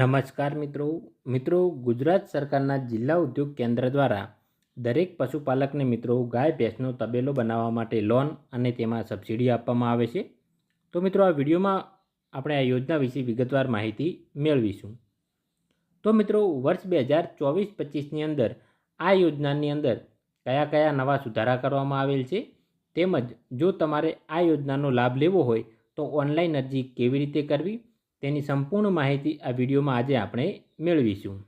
નમસ્કાર મિત્રો. મિત્રો, ગુજરાત સરકારના જિલ્લા ઉદ્યોગ કેન્દ્ર દ્વારા દરેક પશુપાલકને મિત્રો ગાય, ભેંસનો તબેલો બનાવવા માટે લોન અને તેમાં સબસિડી આપવામાં આવે છે. તો મિત્રો, આ વિડીયોમાં આપણે આ યોજના વિશે વિગતવાર માહિતી મેળવીશું. તો મિત્રો, વર્ષ બે હજાર ચોવીસ પચીસની અંદર આ યોજનાની અંદર કયા કયા નવા સુધારા કરવામાં આવેલ છે? તેમજ જો તમારે આ યોજનાનો લાભ લેવો હોય તો ઓનલાઈન અરજી કેવી રીતે કરવી? તેની સંપૂર્ણ માહિતી આ વિડીયોમાં આજે આપણે મેળવીશું.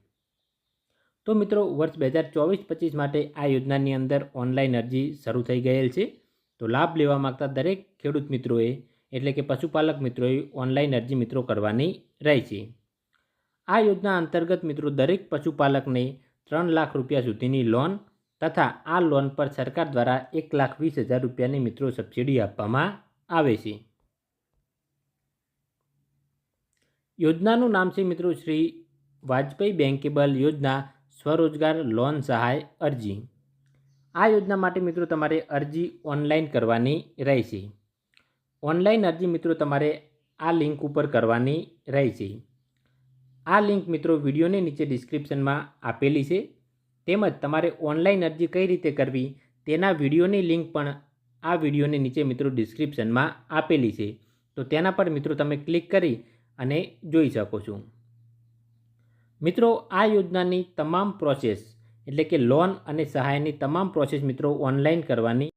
તો મિત્રો, વર્ષ બે હજાર ચોવીસ પચીસ માટે આ યોજનાની અંદર ઓનલાઈન અરજી શરૂ થઈ ગયેલ છે. તો લાભ લેવા માગતા દરેક ખેડૂત મિત્રોએ, એટલે કે પશુપાલક મિત્રોએ ઓનલાઈન અરજી મિત્રો કરવાની રહેશે. આ યોજના અંતર્ગત મિત્રો, દરેક પશુપાલકને ત્રણ લાખ રૂપિયા સુધીની લોન તથા આ લોન પર સરકાર દ્વારા એક લાખ વીસ હજાર રૂપિયાની મિત્રો સબસિડી આપવામાં આવે છે. યોજનાનું નામ છે મિત્રો શ્રી વાજપેયી બેન્કેબલ યોજના સ્વરોજગાર લોન સહાય અરજી. આ યોજના માટે મિત્રો તમારે અરજી ઓનલાઈન કરવાની રહેશે. ઓનલાઈન અરજી મિત્રો તમારે આ લિંક ઉપર કરવાની રહેશે. આ લિંક મિત્રો વિડીયોને નીચે ડિસ્ક્રિપ્શનમાં આપેલી છે. તેમજ તમારે ઓનલાઈન અરજી કઈ રીતે કરવી તેના વિડીયોની લિંક પણ આ વિડીયોને નીચે મિત્રો ડિસ્ક્રિપ્શનમાં આપેલી છે. તો તેના પર મિત્રો તમે ક્લિક કરી અને જોઈ શકો છો. મિત્રો, આ યોજનાની તમામ પ્રોસેસ એટલે કે લોન અને સહાયની તમામ પ્રોસેસ મિત્રો ઓનલાઈન કરવાની.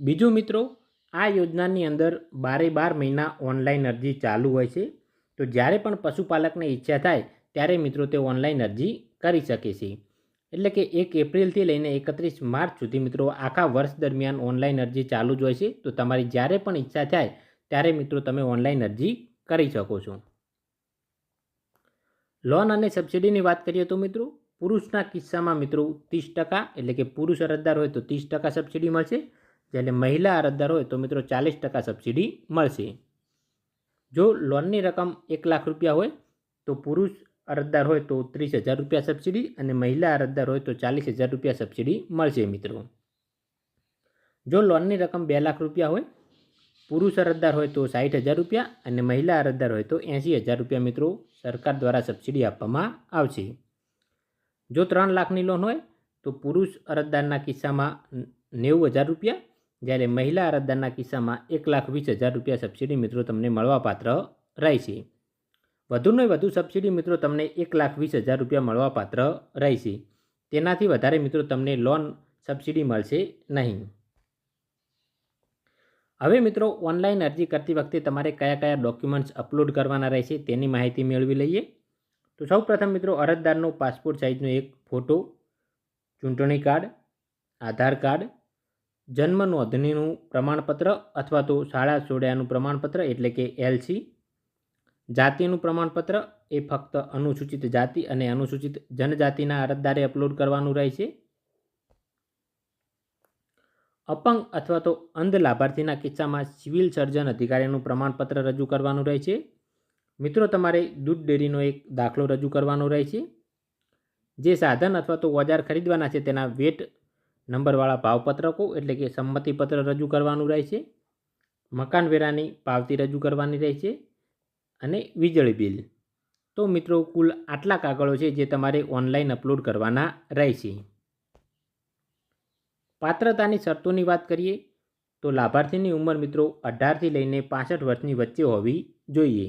બીજું મિત્રો, આ યોજનાની અંદર બારે બાર મહિના ઓનલાઈન અરજી ચાલુ હોય છે. તો જ્યારે પણ પશુપાલકને ઈચ્છા થાય, ત્યારે મિત્રો તે ઓનલાઈન અરજી કરી શકે છે. એટલે કે એક એપ્રિલથી લઈને એકત્રીસ માર્ચ સુધી મિત્રો આખા વર્ષ દરમિયાન ઓનલાઈન અરજી ચાલુ જ હોય છે. તો તમારી જ્યારે પણ ઈચ્છા થાય, ત્યારે મિત્રો તમે ઓનલાઈન અરજી કરી શકો છો. લોન અને સબસિડીની વાત કરીએ તો મિત્રો, પુરુષના કિસ્સામાં મિત્રો ત્રીસ ટકા એટલે કે પુરુષ અરજદાર હોય તો ત્રીસ ટકા સબસિડી મળશે. જ્યારે મહિલા અરજદાર હોય તો મિત્રો ચાલીસ ટકા સબસિડી મળશે. જો લોનની રકમ એક લાખ રૂપિયા હોય તો પુરુષ અરજદાર હોય તો ત્રીસ હજાર રૂપિયા સબસિડી અને મહિલા અરજદાર હોય તો ચાલીસ હજાર રૂપિયા સબસિડી મળશે મિત્રો. જો લોનની રકમ બે લાખ રૂપિયા હોય પુરુષ અરજદાર હોય તો સાઠ હજાર રૂપિયા અને મહિલા અરજદાર હોય તો એંસી હજાર રૂપિયા મિત્રો સરકાર દ્વારા સબસિડી આપવામાં આવશે. જો ત્રણ લાખની લોન હોય તો પુરુષ અરજદારના કિસ્સામાં નેવું હજાર રૂપિયા, જ્યારે મહિલા અરજદારના કિસ્સામાં એક લાખ વીસ હજાર રૂપિયા સબસિડી મિત્રો તમને મળવાપાત્ર રહેશે. વધુને વધુ સબસિડી મિત્રો તમને એક લાખ વીસ હજાર રૂપિયા મળવાપાત્ર રહેશે. તેનાથી વધારે મિત્રો તમને લોન સબસિડી મળશે નહીં. હવે મિત્રો, ઓનલાઈન અરજી કરતી વખતે તમારે કયા કયા ડોક્યુમેન્ટ્સ અપલોડ કરવાના રહેશે તેની માહિતી મેળવી લઈએ. તો સૌપ્રથમ મિત્રો, અરજદારનો પાસપોર્ટ સાઇઝનો એક ફોટો, ચૂંટણી કાર્ડ, આધાર કાર્ડ, જન્મ નોંધણીનું પ્રમાણપત્ર અથવા તો શાળા છોડ્યાનું પ્રમાણપત્ર એટલે કે એલસી જાતિનું પ્રમાણપત્ર, એ ફક્ત અનુસૂચિત જાતિ અને અનુસૂચિત જનજાતિના અરજદારે અપલોડ કરવાનું રહેશે. અપંગ અથવા તો અંધ લાભાર્થીના કિસ્સામાં સિવિલ સર્જન અધિકારીનું પ્રમાણપત્ર રજૂ કરવાનું રહે છે. મિત્રો, તમારે દૂધ ડેરીનો એક દાખલો રજૂ કરવાનો રહે છે. જે સાધન અથવા તો ઓજાર ખરીદવાના છે, તેના વેટ નંબરવાળા ભાવપત્રકો એટલે કે સંમતિપત્ર રજૂ કરવાનું રહે છે. મકાન વેરાની પાવતી રજૂ કરવાની રહે છે અને વીજળી બિલ. તો મિત્રો, કુલ આટલા કાગળો છે જે તમારે ઓનલાઈન અપલોડ કરવાના રહેશે પાત્રતાની શરતોની વાત કરીએ, તો લાભાર્થીની ઉંમર મિત્રો અઢારથી લઈને પાસઠ વર્ષની વચ્ચે હોવી જોઈએ.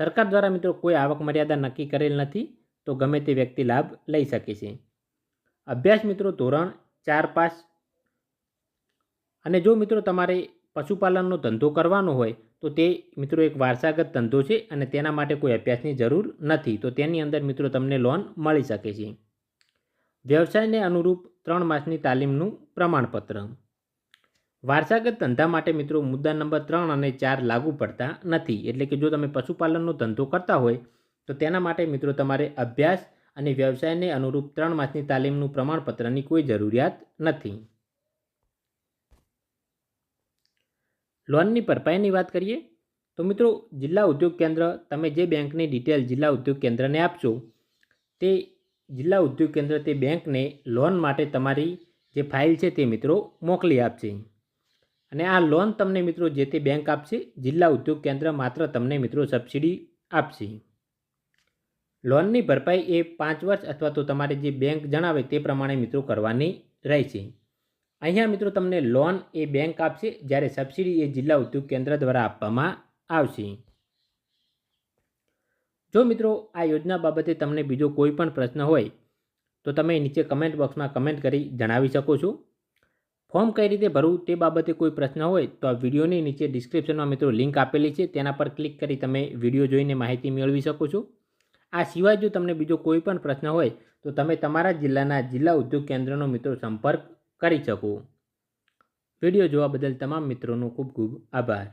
સરકાર દ્વારા મિત્રો કોઈ આવક મર્યાદા નક્કી કરેલ નથી, તો ગમે તે વ્યક્તિ લાભ લઈ શકે છે. અભ્યાસ મિત્રો ધોરણ ચાર પાસ. અને જો મિત્રો તમારે પશુપાલનનો ધંધો કરવાનો હોય, તો તે મિત્રો એક વારસાગત ધંધો છે અને તેના માટે કોઈ અભ્યાસની જરૂર નથી, તો તેની અંદર મિત્રો તમને લોન મળી શકે છે. વ્યવસાયને અનુરૂપ ત્રણ માસની તાલીમનું પ્રમાણપત્ર. વારસાગત ધંધા માટે મિત્રો મુદ્દા નંબર ત્રણ અને ચાર લાગુ પડતા નથી. એટલે કે જો તમે પશુપાલનનો ધંધો કરતા હોય, તો તેના માટે મિત્રો તમારે અભ્યાસ અને વ્યવસાયને અનુરૂપ ત્રણ માસની તાલીમનું પ્રમાણપત્રની કોઈ જરૂરિયાત નથી. લોનની ભરપાઈની વાત કરીએ, તો મિત્રો જિલ્લા ઉદ્યોગ કેન્દ્ર, તમે જે બેંકની ડિટેલ જિલ્લા ઉદ્યોગ કેન્દ્રને આપશો, તે જિલ્લા ઉદ્યોગ કેન્દ્ર તે બેંકને લોન માટે તમારી જે ફાઇલ છે તે મિત્રો મોકલી આપશે. અને આ લોન તમને મિત્રો જે તે બેંક આપશે, જિલ્લા ઉદ્યોગ કેન્દ્ર માત્ર તમને મિત્રો સબસિડી આપશે. લોનની ભરપાઈ એ પાંચ વર્ષ અથવા તો તમારે જે બેંક જણાવે તે પ્રમાણે મિત્રો કરવાની રહેશે. અહીંયા મિત્રો તમને લોન એ બેંક આપશે, જ્યારે સબસિડી એ જિલ્લા ઉદ્યોગ કેન્દ્ર દ્વારા આપવામાં આવશે. જો મિત્રો આ યોજના બાબતે તમને બીજો કોઈ પણ પ્રશ્ન હોય, તો તમે નીચે કમેન્ટ બોક્સમાં કમેન્ટ કરી જણાવી શકો છો. ફોર્મ કઈ રીતે ભરવું તે બાબતે કોઈ પ્રશ્ન હોય, તો આ વિડીયોની નીચે ડિસ્ક્રિપ્શનમાં મિત્રો લિંક આપેલી છે. તેના પર ક્લિક કરી તમે વીડિયો જોઈને માહિતી મેળવી શકો છો. આ સિવાય જો તમને બીજો કોઈ પણ પ્રશ્ન હોય, તો તમે તમારા જિલ્લાના જિલ્લા ઉદ્યોગ કેન્દ્રનો મિત્રો સંપર્ક કરી શકો. વીડિયો જોવા બદલ તમામ મિત્રોનો ખૂબ ખૂબ આભાર.